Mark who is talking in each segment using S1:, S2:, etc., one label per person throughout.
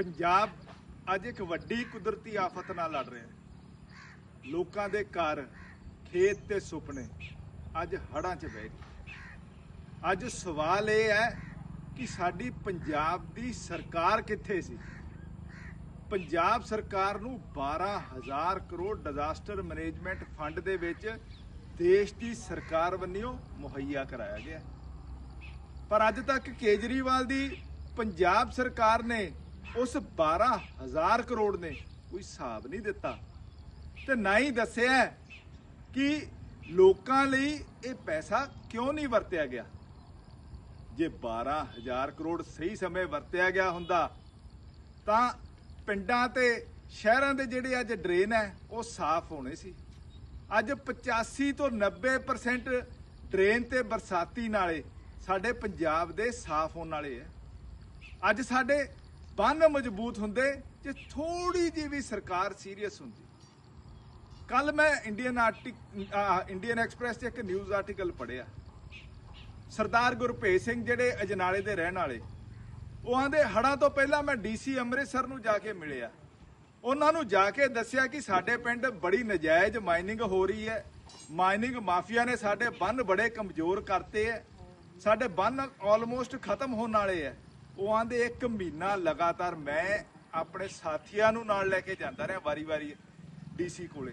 S1: ਪੰਜਾਬ ਅੱਜ ਇੱਕ ਵੱਡੀ ਕੁਦਰਤੀ ਆਫਤ ਨਾਲ ਲੜ ਰਿਹਾ ਹੈ। ਲੋਕਾਂ ਦੇ ਘਰ, ਖੇਤ ਤੇ ਸੁਪਨੇ ਅੱਜ ਹੜਾਂ 'ਚ ਬਹਿ ਗਏ। ਅੱਜ ਸਵਾਲ ਇਹ ਹੈ ਕਿ ਸਾਡੀ ਪੰਜਾਬ ਦੀ ਸਰਕਾਰ ਕਿੱਥੇ ਸੀ? ਪੰਜਾਬ ਸਰਕਾਰ ਨੂੰ 12000 ਕਰੋੜ ਡਿਜ਼ਾਸਟਰ ਮੈਨੇਜਮੈਂਟ ਫੰਡ ਦੇ ਵਿੱਚ ਦੇਸ਼ ਦੀ ਸਰਕਾਰ ਵੱਲੋਂ ਮੁਹੱਈਆ ਕਰਾਇਆ ਗਿਆ। ਪਰ ਅੱਜ ਤੱਕ ਕੇਜਰੀਵਾਲ ਦੀ ਪੰਜਾਬ ਸਰਕਾਰ ਨੇ ਉਸ 12000 ਕਰੋੜ ਨੇ ਕੋਈ ਹਿਸਾਬ ਨਹੀਂ ਦਿੱਤਾ। ਤੇ ਨਾ ਹੀ ਦੱਸਿਆ ਕਿ ਲੋਕਾਂ ਲਈ ਇਹ ਪੈਸਾ ਕਿਉਂ ਨਹੀਂ ਵਰਤਿਆ ਗਿਆ? ਜੇ 12000 ਕਰੋੜ ਸਹੀ ਸਮੇਂ ਵਰਤਿਆ ਗਿਆ ਹੁੰਦਾ, ਤਾਂ ਪਿੰਡਾਂ ਤੇ ਸ਼ਹਿਰਾਂ ਦੇ ਜਿਹੜੇ ਅੱਜ ਡਰੇਨ ਹੈ, ਉਹ ਸਾਫ਼ ਹੋਣੇ ਸੀ। ਅੱਜ 85 ਤੋਂ 90% ਡਰੇਨ ਤੇ ਬਰਸਾਤੀ ਨਾਲੇ ਸਾਡੇ ਪੰਜਾਬ ਦੇ ਸਾਫ਼ ਹੋਣ ਵਾਲੇ ਹੈ। ਅੱਜ ਸਾਡੇ ਬੰਨ ਮਜ਼ਬੂਤ ਹੁੰਦੇ ਜੇ ਥੋੜੀ ਜਿਹੀ ਵੀ ਸਰਕਾਰ ਸੀਰੀਅਸ ਹੁੰਦੀ। ਕੱਲ ਮੈਂ ਇੰਡੀਅਨ ਆਰਟਿਕ ਇੰਡੀਅਨ ਐਕਸਪ੍ਰੈਸ ਤੇ ਇੱਕ ਨਿਊਜ਼ ਆਰਟੀਕਲ ਪੜਿਆ ਸਰਦਾਰ ਗੁਰਭੇਜ ਸਿੰਘ ਜਿਹੜੇ ਅਜਨਾਲੇ ਦੇ ਰਹਿਣ ਵਾਲੇ, ਉਹ ਆਂਦੇ ਹੜਾਂ ਤੋਂ ਪਹਿਲਾਂ ਮੈਂ ਡੀਸੀ ਅੰਮ੍ਰਿਤਸਰ ਨੂੰ ਜਾ ਕੇ ਮਿਲਿਆ। ਉਹਨਾਂ ਨੂੰ ਜਾ ਕੇ ਦੱਸਿਆ ਕਿ ਸਾਡੇ ਪਿੰਡ ਬੜੀ ਨਜਾਇਜ਼ ਮਾਈਨਿੰਗ ਹੋ ਰਹੀ ਹੈ। ਮਾਈਨਿੰਗ ਮਾਫੀਆ ਨੇ ਸਾਡੇ ਬੰਨ ਬੜੇ ਕਮਜ਼ੋਰ ਕਰਤੇ ਐ ਸਾਡੇ ਬੰਨ ਆਲਮੋਸਟ ਖਤਮ ਹੋਣ ਵਾਲੇ ਐ ਉਹ ਆਂਦੇ ਇੱਕ ਮਹੀਨਾ ਲਗਾਤਾਰ ਮੈਂ ਆਪਣੇ ਸਾਥੀਆਂ ਨੂੰ ਨਾਲ ਲੈ ਕੇ ਜਾਂਦਾ ਰਿਹਾ ਵਾਰੀ-ਵਾਰੀ ਡੀਸੀ ਕੋਲੇ।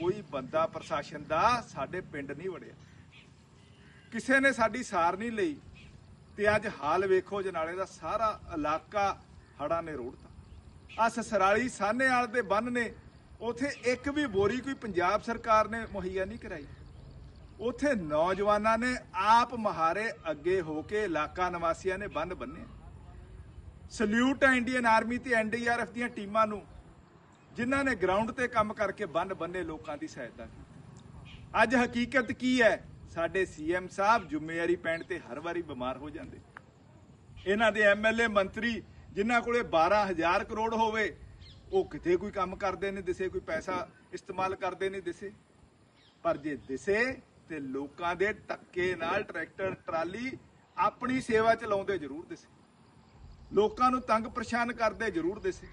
S1: ਕੋਈ ਬੰਦਾ ਪ੍ਰਸ਼ਾਸਨ ਦਾ ਸਾਡੇ ਪਿੰਡ ਨਹੀਂ ਵੜਿਆ। ਕਿਸੇ ਨੇ ਸਾਡੀ ਸਾਰ ਨਹੀਂ ਲਈ ਤੇ ਅੱਜ ਹਾਲ ਵੇਖੋ, ਜਨਾਲੇ ਦਾ ਸਾਰਾ ਇਲਾਕਾ ਹੜਾਂ ਨੇ ਰੋੜਤਾ। ਆ ਸਸਰਾਲੀ ਸਾਹਨੇਵਾਲ ਦੇ ਬੰਨ ਨੇ, ਉਥੇ ਇੱਕ ਵੀ ਬੋਰੀ ਕੋਈ ਪੰਜਾਬ ਸਰਕਾਰ ਨੇ ਮੁਹੱਈਆ ਨਹੀਂ ਕਰਾਈ। ਉਥੇ ਨੌਜਵਾਨਾਂ ਨੇ ਆਪ ਮਹਾਰੇ ਅੱਗੇ ਹੋ ਕੇ ਇਲਾਕਾ ਨਿਵਾਸੀਆਂ ਨੇ ਬੰਨ ਬੰਨੇ ਸਲੂਟ ਹੈ ਇੰਡੀਅਨ ਆਰਮੀ ਤੇ ਐਨਡੀਆਰਐਫ ਦੀਆਂ ਟੀਮਾਂ ਨੂੰ, ਜਿਨ੍ਹਾਂ ਨੇ ਗਰਾਊਂਡ ਤੇ ਕੰਮ ਕਰਕੇ ਬੰਨ ਬੰਨੇ ਲੋਕਾਂ ਦੀ ਸਹਾਇਤਾ ਕੀਤੀ। ਅੱਜ ਹਕੀਕਤ ਕੀ ਹੈ? ਸਾਡੇ ਸੀਐਮ ਸਾਹਿਬ ਜ਼ਿੰਮੇਵਾਰੀ ਪੈਣ ਤੇ ਹਰ ਵਾਰੀ ਬਿਮਾਰ ਹੋ ਜਾਂਦੇ। ਇਹਨਾਂ ਦੇ ਐਮਐਲਏ ਮੰਤਰੀ, ਜਿਨ੍ਹਾਂ ਕੋਲੇ 12000 ਕਰੋੜ ਹੋਵੇ, ਉਹ ਕਿਤੇ ਕੋਈ ਕੰਮ ਕਰਦੇ ਨਹੀਂ ਦਿਸੇ, ਕੋਈ ਪੈਸਾ ਇਸਤੇਮਾਲ ਕਰਦੇ ਨਹੀਂ ਦਿਸੇ। ਪਰ ਜੇ ਦਿਸੇ, ਤੇ ਲੋਕਾਂ ਦੇ ਟੱਕੇ ਨਾਲ ਟਰੈਕਟਰ, ਟਰਾਲੀ ਆਪਣੀ ਸੇਵਾ ਚਲਾਉਂਦੇ ਜ਼ਰੂਰ ਦਿਸੇ। ਲੋਕਾਂ ਨੂੰ ਤੰਗ ਪਰੇਸ਼ਾਨ ਕਰਦੇ ਜ਼ਰੂਰ ਦਿਸੇ।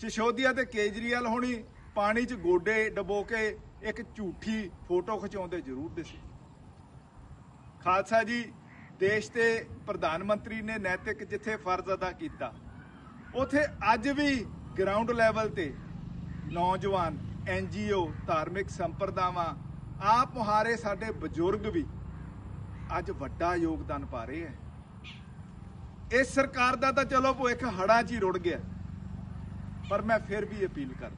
S1: ਸਿਸ਼ੋਦੀਆ ਤੇ ਕੇਜਰੀਵਾਲ ਹੋਣੀ ਪਾਣੀ 'ਚ ਗੋਡੇ ਡਬੋ ਕੇ ਇੱਕ ਝੂਠੀ ਫੋਟੋ ਖਿਚਾਉਂਦੇ ਜ਼ਰੂਰ ਦਿਸੇ। ਖਾਲਸਾ ਜੀ, ਦੇਸ਼ ਦੇ ਪ੍ਰਧਾਨ ਮੰਤਰੀ ਨੇ ਨੈਤਿਕ ਜਿੱਥੇ ਫਰਜ਼ ਅਦਾ ਕੀਤਾ, ਉਥੇ ਅੱਜ ਵੀ ਗਰਾਊਂਡ ਲੈਵਲ ਤੇ ਨੌਜਵਾਨ ਐਨਜੀਓ ਧਾਰਮਿਕ ਸੰਪਰਦਾਵਾਂ, ਆਪ ਮੁਹਾਰੇ ਸਾਡੇ ਬਜ਼ੁਰਗ ਵੀ ਅੱਜ ਵੱਡਾ ਯੋਗਦਾਨ ਪਾ ਰਹੇ ਹੈ। ਇਸ ਸਰਕਾਰ ਦਾ ਤਾਂ ਚਲੋ ਭੁੱਖ ਹੜਾਂ 'ਚ ਹੀ ਰੁੜ ਗਿਆ। ਪਰ ਮੈਂ ਫਿਰ ਵੀ ਅਪੀਲ ਕਰਦਾ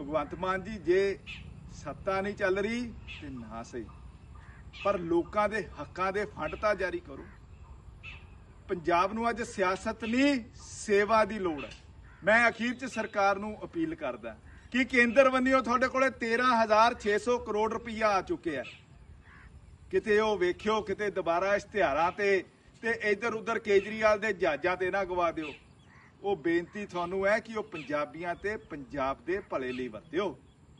S1: ਭਗਵੰਤ ਮਾਨ ਜੀ, ਜੇ ਸੱਤਾ ਨਹੀਂ ਚੱਲ ਰਹੀ ਤੇ ਨਾ ਸਹੀ। ਪਰ ਲੋਕਾਂ ਦੇ ਹੱਕਾਂ ਦੇ ਫੰਡ ਤਾਂ ਜਾਰੀ ਕਰੋ। ਪੰਜਾਬ ਨੂੰ ਅੱਜ ਸਿਆਸਤ ਨਹੀਂ, ਸੇਵਾ ਦੀ ਲੋੜ ਹੈ। ਮੈਂ ਅਖੀਰ 'ਚ ਸਰਕਾਰ ਨੂੰ ਅਪੀਲ ਕਰਦਾ ਕਿ ਕੇਂਦਰ ਵੱਲੋਂ ਤੁਹਾਡੇ ਕੋਲੇ 13600 ਕਰੋੜ ਰੁਪਈਆ ਆ ਚੁੱਕਿਆ ਕਿਤੇ ਉਹ ਵੇਖਿਓ, ਕਿਤੇ ਦੁਬਾਰਾ ਇਸ਼ਤਿਹਾਰਾਂ ਤੇ ਤੇ ਇੱਧਰ ਉੱਧਰ ਕੇਜਰੀਵਾਲ ਦੇ ਜਹਾਜ਼ਾਂ ਤੇ ਨਾ ਗਵਾ ਦਿਓ। ਉਹ ਬੇਨਤੀ ਤੁਹਾਨੂੰ ਹੈ ਕਿ ਉਹ ਪੰਜਾਬੀਆਂ ਤੇ ਪੰਜਾਬ ਦੇ ਭਲੇ ਲਈ ਵਰਤਿਓ।